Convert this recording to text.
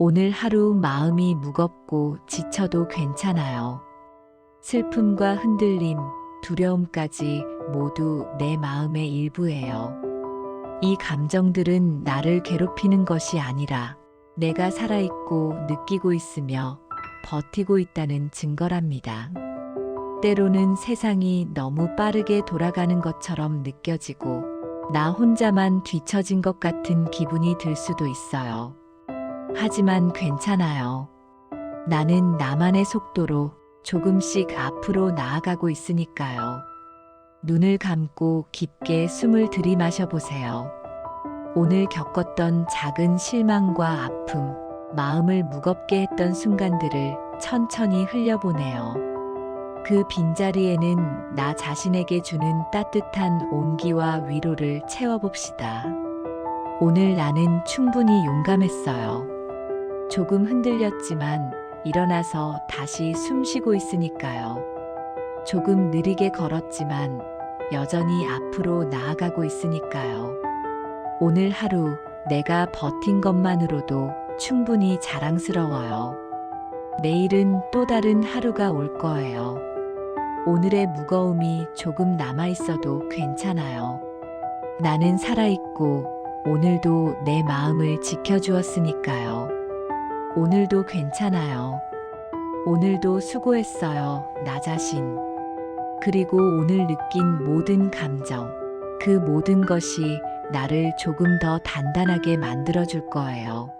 오늘 하루 마음이 무겁고 지쳐도 괜찮아요. 슬픔과 흔들림, 두려움까지 모두 내 마음의 일부예요. 이 감정들은 나를 괴롭히는 것이 아니라 내가 살아있고 느끼고 있으며 버티고 있다는 증거랍니다. 때로는 세상이 너무 빠르게 돌아가는 것처럼 느껴지고 나 혼자만 뒤처진 것 같은 기분이 들 수도 있어요. 하지만 괜찮아요. 나는 나만의 속도로 조금씩 앞으로 나아가고 있으니까요. 눈을 감고 깊게 숨을 들이마셔 보세요. 오늘 겪었던 작은 실망과 아픔, 마음을 무겁게 했던 순간들을 천천히 흘려보내요. 그 빈자리에는 나 자신에게 주는 따뜻한 온기와 위로를 채워봅시다. 오늘 나는 충분히 용감했어요. 조금 흔들렸지만 일어나서 다시 숨 쉬고 있으니까요. 조금 느리게 걸었지만 여전히 앞으로 나아가고 있으니까요. 오늘 하루 내가 버틴 것만으로도 충분히 자랑스러워요. 내일은 또 다른 하루가 올 거예요. 오늘의 무거움이 조금 남아 있어도 괜찮아요. 나는 살아있고 오늘도 내 마음을 지켜주었으니까요. 오늘도 괜찮아요. 오늘도 수고했어요, 나 자신. 그리고 오늘 느낀 모든 감정, 그 모든 것이 나를 조금 더 단단하게 만들어 줄 거예요.